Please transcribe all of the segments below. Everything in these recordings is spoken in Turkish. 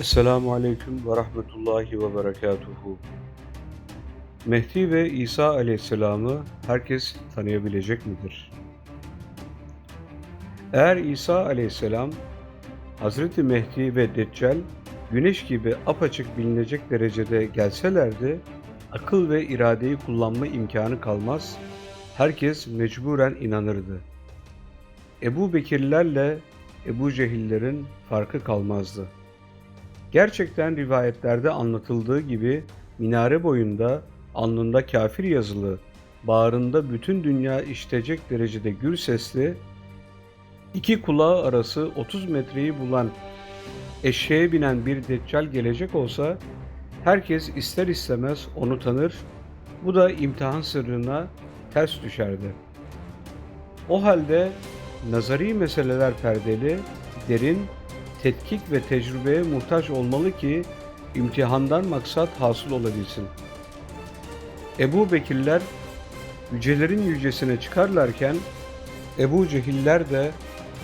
Esselamu Aleyküm ve Rahmetullahi ve Berekatuhu. Mehdi ve İsa Aleyhisselam'ı herkes tanıyabilecek midir? Eğer İsa Aleyhisselam, Hazreti Mehdi ve Deccal, güneş gibi apaçık bilinecek derecede gelselerdi, akıl ve iradeyi kullanma imkanı kalmaz, herkes mecburen inanırdı. Ebu Bekirlerle Ebu Cehillerin farkı kalmazdı. Gerçekten rivayetlerde anlatıldığı gibi minare boyunda alnında kafir yazılı, bağrında bütün dünya işitecek derecede gür sesli, iki kulağı arası 30 metreyi bulan eşeğe binen bir deccal gelecek olsa herkes ister istemez onu tanır, bu da imtihan sırrına ters düşerdi. O halde nazari meseleler perdeli, derin tetkik ve tecrübeye muhtaç olmalı ki imtihandan maksat hasıl olabilsin. Ebu Bekirler yücelerin yücesine çıkarlarken Ebu Cehiller de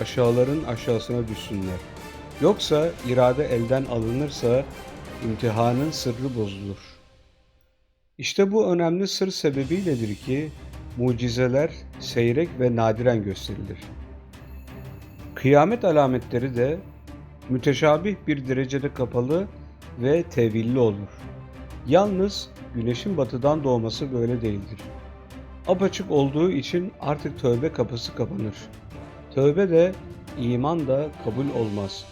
aşağıların aşağısına düşsünler. Yoksa irade elden alınırsa imtihanın sırrı bozulur. İşte bu önemli sır sebebiyledir ki mucizeler seyrek ve nadiren gösterilir. Kıyamet alametleri de müteşabih bir derecede kapalı ve tevilli olur. Yalnız güneşin batıdan doğması böyle değildir. Apaçık olduğu için artık tövbe kapısı kapanır. Tövbe de iman da kabul olmaz.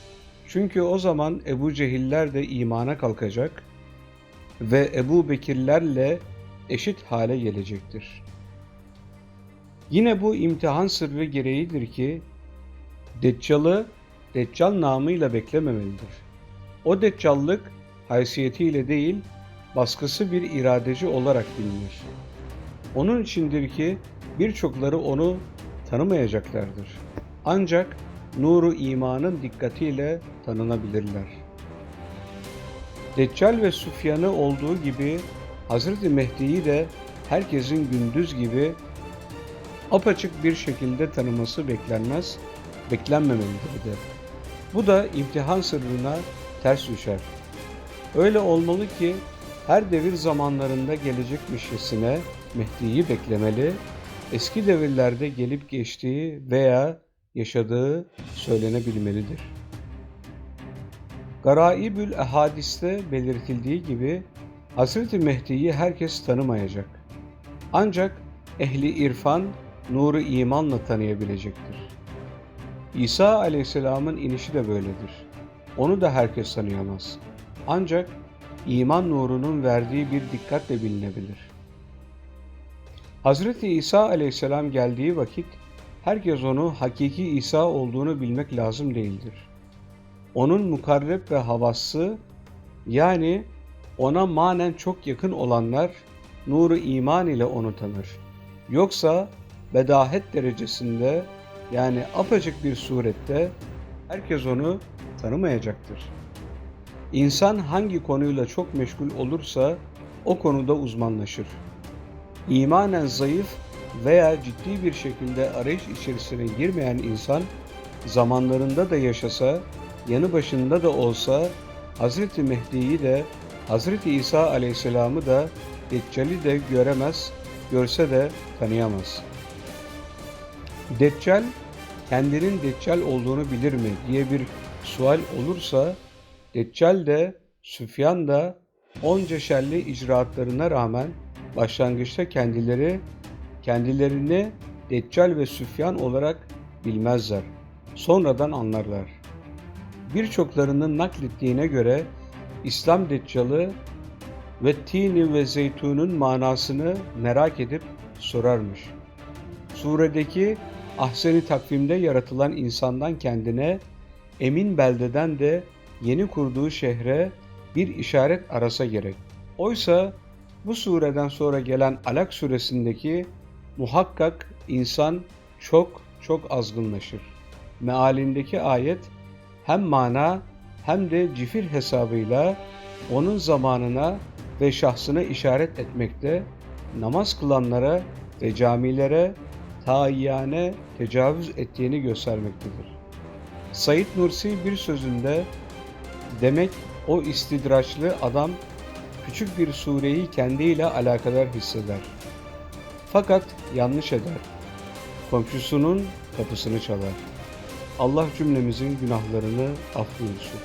Çünkü o zaman Ebu Cehiller de imana kalkacak ve Ebu Bekirlerle eşit hale gelecektir. Yine bu imtihan sırrı gereğidir ki Deccal'ı Deccal namıyla beklememelidir. O deccallık haysiyetiyle değil, baskısı bir iradeci olarak bilinir. Onun içindir ki birçokları onu tanımayacaklardır. Ancak nuru imanın dikkatiyle tanınabilirler. Deccal ve Sufyan'ı olduğu gibi Hazreti Mehdi'yi de herkesin gündüz gibi apaçık bir şekilde tanıması beklenmez, beklenmemelidir de. Bu da imtihan sırrına ters düşer. Öyle olmalı ki her devir zamanlarında gelecekmişçesine Mehdi'yi beklemeli, eski devirlerde gelip geçtiği veya yaşadığı söylenebilmelidir. Garaibül Ehadis'te belirtildiği gibi Hazreti Mehdi'yi herkes tanımayacak. Ancak ehli irfan nuru imanla tanıyabilecektir. İsa aleyhisselamın inişi de böyledir. Onu da herkes tanıyamaz. Ancak iman nurunun verdiği bir dikkatle bilinebilir. Hazreti İsa aleyhisselam geldiği vakit herkes onu hakiki İsa olduğunu bilmek lazım değildir. Onun mukarreb ve havası yani ona manen çok yakın olanlar nuru iman ile onu tanır. Yoksa bedahet derecesinde yani apacık bir surette herkes onu tanımayacaktır. İnsan hangi konuyla çok meşgul olursa o konuda uzmanlaşır. İmanen zayıf veya ciddi bir şekilde arayış içerisine girmeyen insan zamanlarında da yaşasa, yanı başında da olsa Hz. Mehdi'yi de Hz. İsa aleyhisselamı da Deccal'i de göremez, görse de tanıyamaz.'' Deccal kendinin Deccal olduğunu bilir mi diye bir sual olursa Deccal de Süfyan da onca şerli icraatlarına rağmen başlangıçta kendileri kendilerini Deccal ve Süfyan olarak bilmezler. Sonradan anlarlar. Birçoklarının naklettiğine göre İslam Deccal'ı ve tini ve zeytunun manasını merak edip sorarmış. Suredeki ahseni takvimde yaratılan insandan kendine, emin beldeden de yeni kurduğu şehre bir işaret arasa gerek. Oysa bu sureden sonra gelen Alak suresindeki muhakkak insan çok çok azgınlaşır. Mealindeki ayet hem mana hem de cifir hesabıyla onun zamanına ve şahsına işaret etmekte, namaz kılanlara ve camilere tayyane tecavüz ettiğini göstermektedir. Said Nursi bir sözünde demek O istidraçlı adam küçük bir sureyi kendiyle alakadar hisseder. Fakat yanlış eder. Komşusunun kapısını çalar. Allah cümlemizin günahlarını affıyolsun.